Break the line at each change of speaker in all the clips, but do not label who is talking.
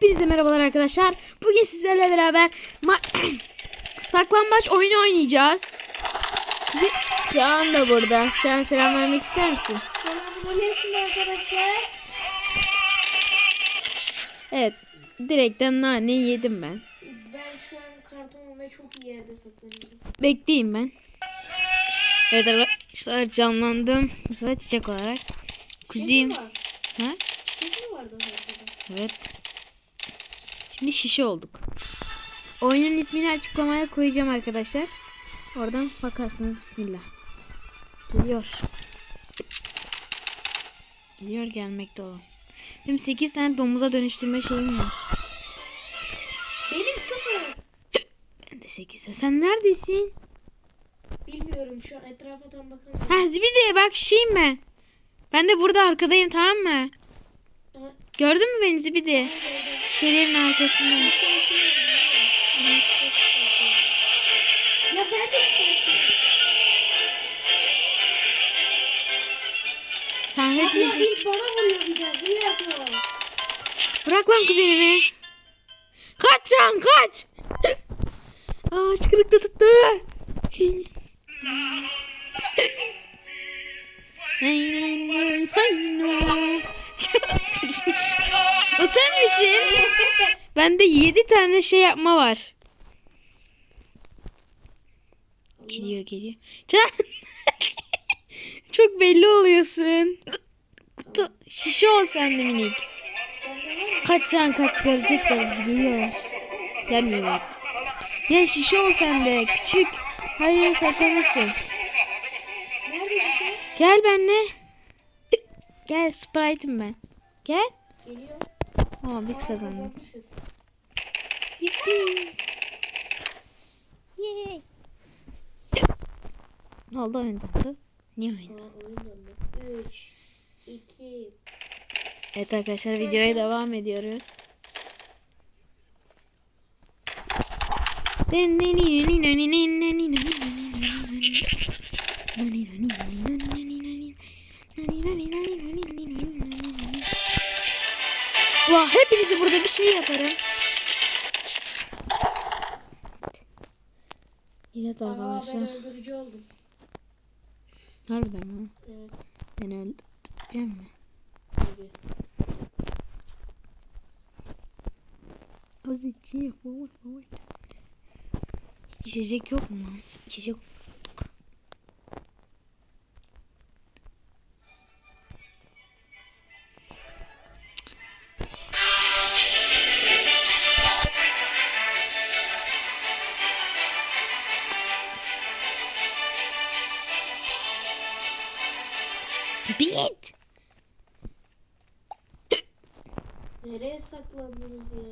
Hepinize merhabalar arkadaşlar. Bugün sizlerle beraber saklambaç oyunu oynayacağız. Sizi- Çağan da burada. Çağan selam vermek ister misin?
Selamünaleyküm arkadaşlar.
Evet. Direkten nane yedim ben.
Ben şu an kartonuma çok iyi yerde saklanıyorum.
Bekleyeyim ben. Evet arkadaşlar canlandım. Bu sefer çiçek olarak. Kuzeyim.
Çiçek mi var?
Ha?
Çiçek mi vardı?
Evet. Şimdi şişe olduk. Oyunun ismini açıklamaya koyacağım arkadaşlar. Oradan bakarsınız bismillah. Geliyor. Geliyor gelmekte olan. Benim 8 tane domuza dönüştürme şeyim var.
Benim sıfır.
Ben de 8. Sen neredesin?
Bilmiyorum şu an etrafa tam bakamıyorum.
Ha Zibidi bak şeyim ben. Ben de burada arkadayım tamam mı? Gördün mü beni Zibidi?
çok korkuyorum. Ya ben de.
Sen
Ya
hepiniz...
ilk bana vuruyor bir de. Yapıyor.
Bırak lan kuzenimi. Kaç can kaç. Aa çıkırıkta tuttu. o sen misin? Bende 7 tane şey yapma var. Geliyor geliyor. Can. Çok belli oluyorsun. Kutu şişe ol sen de minik. Kaç can kaç görecekler biz geliyorlar. Gelmiyorlar. Gel şişe ol sen de küçük. Hayır saklanırsın. Gel benle. Gel Sprite'ım ben. Gel.
Geliyor.
Aa biz
Aa,
kazandık. Yippee. Yay. Ne oldu oyun dondu? Niye oyun dondu.
3, 2,
Evet arkadaşlar videoya devam ediyoruz. Vah hepinizi burada bir şey yaparım. Evet
Aa, ben
arkadaşlar.
öldürücü oldum.
Harbiden mi?
Evet.
Beni öldüreceğim mi?
Tabii.
Az oy. İçecek yok mu lan? İçecek
saklandınız ya?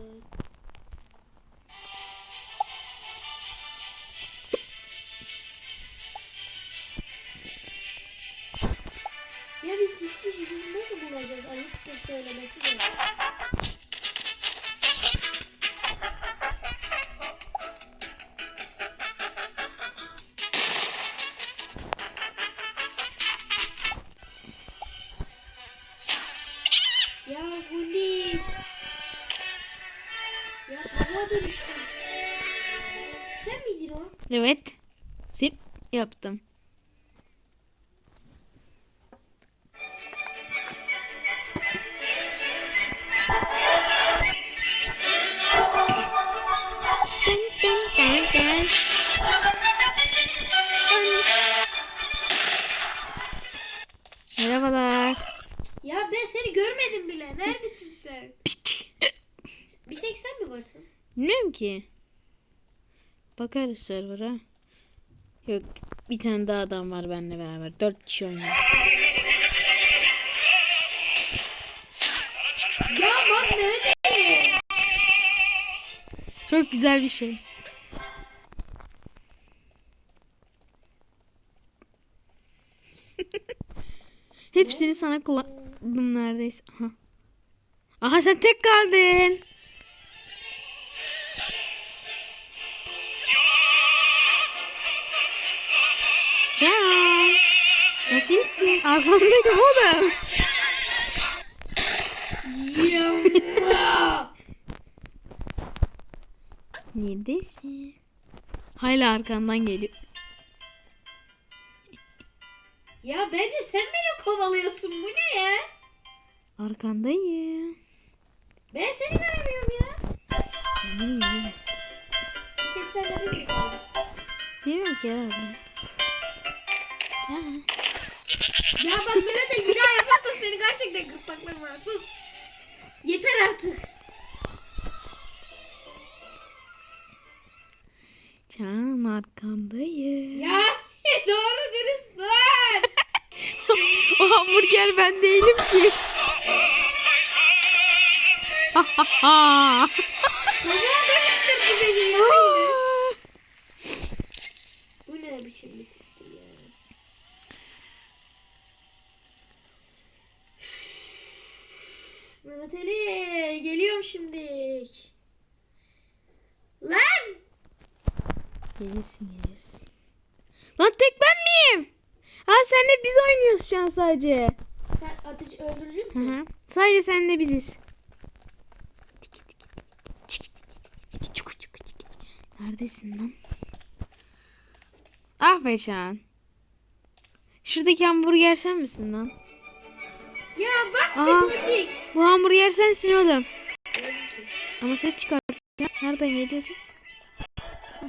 Ya biz iki kişi biz nasıl bulacağız? Ayıptır söylemesi de.
Zip yaptım. Merhabalar.
Ya ben seni görmedim bile. Neredesin sen? Bir tek sen mi varsın?
Bilmiyorum ki. Bakarız server'a. Yok bir tane daha adam var benimle beraber. Dört kişi oynuyor.
Ya bak Mehmet
Çok güzel bir şey. Hepsini sana kullandım neredeyse. Aha. Aha sen tek kaldın. Can. Nasılsın? Arkamdayım oğlum. Neredesin? Hala arkandan geliyor.
Ya bence sen beni kovalıyorsun. Bu ne ya?
Arkandayım.
Ben seni göremiyorum ya.
Sen beni göremezsin.
Bir tek sen de beni
Bilmiyorum ki herhalde.
Ya bak Mehmet Ali bir daha yaparsan seni gerçekten gırtlaklarım var. Sus. Yeter artık.
Can arkandayım.
Ya doğru dürüst lan.
o hamburger ben değilim ki. Ha ha ha.
Tavuğa dönüştürdü beni ya yine. Bu ne biçim bir tipti ya. Ali geliyorum şimdi. Lan!
Gelirsin gelirsin. Lan tek ben miyim? Ha senle biz oynuyoruz şu an sadece.
Sen atıcı öldürücü
Hı
müsün?
hı. Sadece senle biziz. Neredesin lan? Ah be Şahan. Şuradaki hamburger sen misin lan?
Ya bak
Aa.
depondik.
Bu hamburger sensin oğlum. Ama ses çıkartacağım. Nereden geliyor ses? Hmm.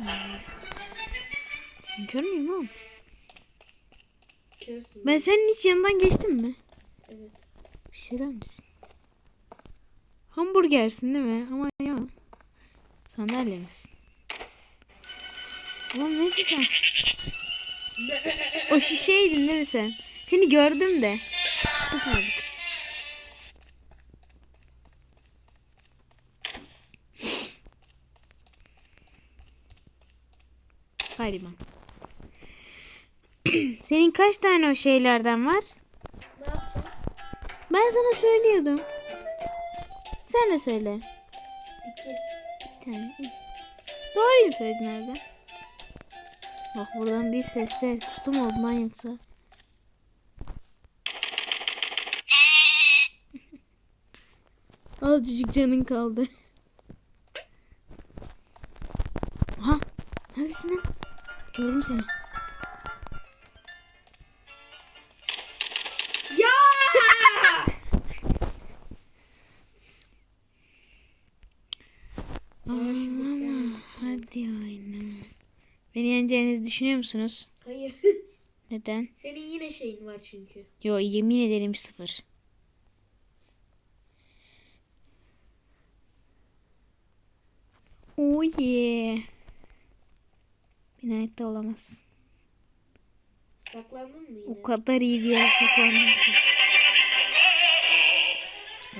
Kör müyüm oğlum?
Körsün.
Ben senin hiç yanından geçtim mi?
Evet.
Bir şey der misin? Hamburgersin değil mi? Ama ya. Sandalye misin? Oğlum neyse sen? O şişeydin değil mi sen? Seni gördüm de. Sıkmadık. Gariban. Senin kaç tane o şeylerden var?
Ne yapacağım?
Ben sana söylüyordum. Sen de söyle.
İki.
İki tane. İyi. Doğruyu söyledin nereden? Bak buradan bir sesler. Kusum oldu lan yoksa. Azıcık canın kaldı. Aha. Neredesin lan? Gördüm seni.
Ya!
Ağlama. Hadi oyna. Beni yeneceğinizi düşünüyor musunuz?
Hayır.
Neden?
Senin yine şeyin var çünkü.
Yo yemin ederim sıfır. Yeah. Binayette olamaz.
Saklandın mı yine?
O kadar iyi bir yere saklandım ki.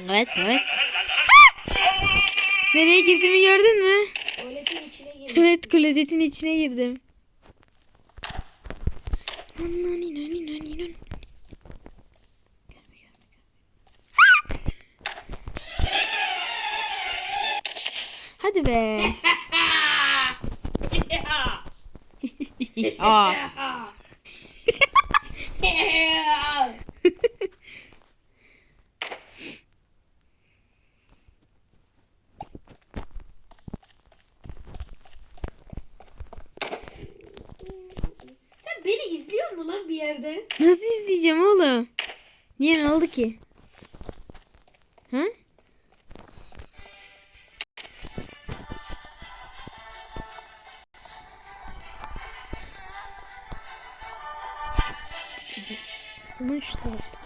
Evet evet. Nereye girdiğimi gördün mü?
İçine.
Evet klozetin içine girdim. Nani nani. Gelme, gelme, gelme. Hadi be. Aa.
Sen beni izliyor musun lan bir yerde?
Nasıl izleyeceğim oğlum? Niye ne oldu ki? O zaman şu tarafta.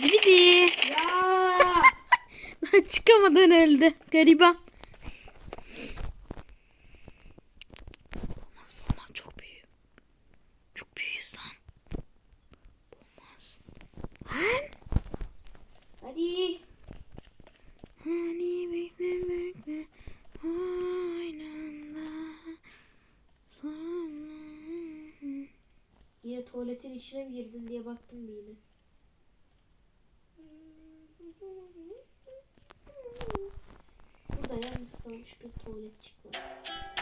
Zibidi.
Ya!
Çıkamadan öldü. Gariban.
Tuvaletin içine mi girdin diye baktım bir yine. Burada yalnız kalmış bir tuvaletçik var.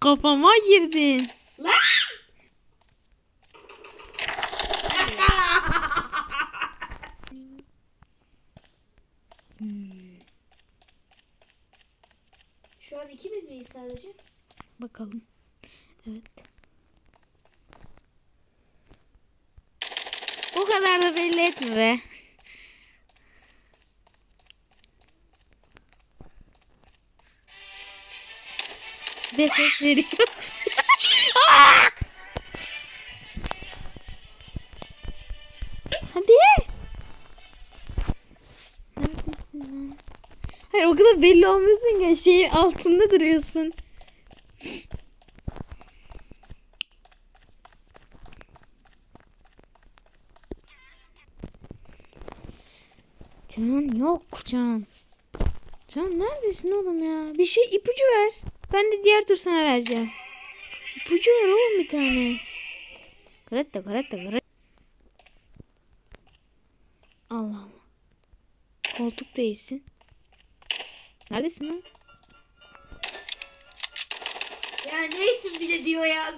Kafama girdin.
Lan! Şu an ikimiz miyiz sadece?
Bakalım. Evet. O kadar da belli etme be. De ses veriyor. Hadi. Neredesin lan? Hayır o kadar belli olmuyorsun ya şeyin altında duruyorsun. Can yok Can. Can neredesin oğlum ya? Bir şey ipucu ver. Ben de diğer tur sana vereceğim. İpucu ver oğlum bir tane. Karette karette karette. Allah Allah. Koltuk değilsin. Neredesin lan?
Ya neysin bir de diyor ya.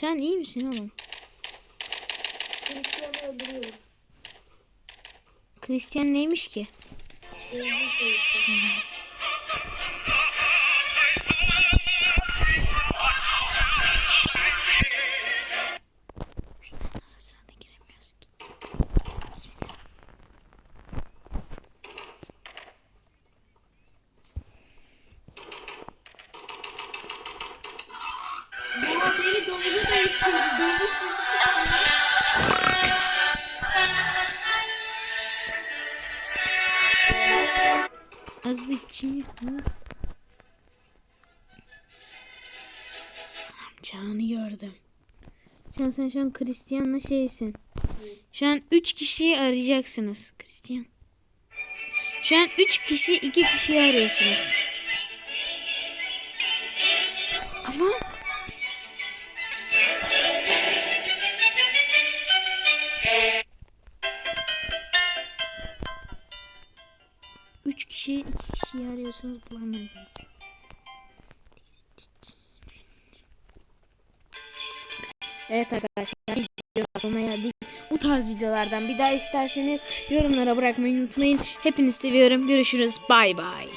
Can iyi misin oğlum?
Hristiyanı öldürüyorum.
Christian neymiş ki?
Öldüğü şey işte.
Azıcık. Can'ı gördüm. Can sen şu an Christian'la şeysin. Şu an 3 kişiyi arayacaksınız. Christian. Şu an 3 kişi 2 kişiyi arıyorsunuz. Arıyorsunuz bulamadınız. Evet arkadaşlar videonun sonuna geldik. Bu tarz videolardan bir daha isterseniz yorumlara bırakmayı unutmayın. Hepinizi seviyorum. Görüşürüz. Bay bay.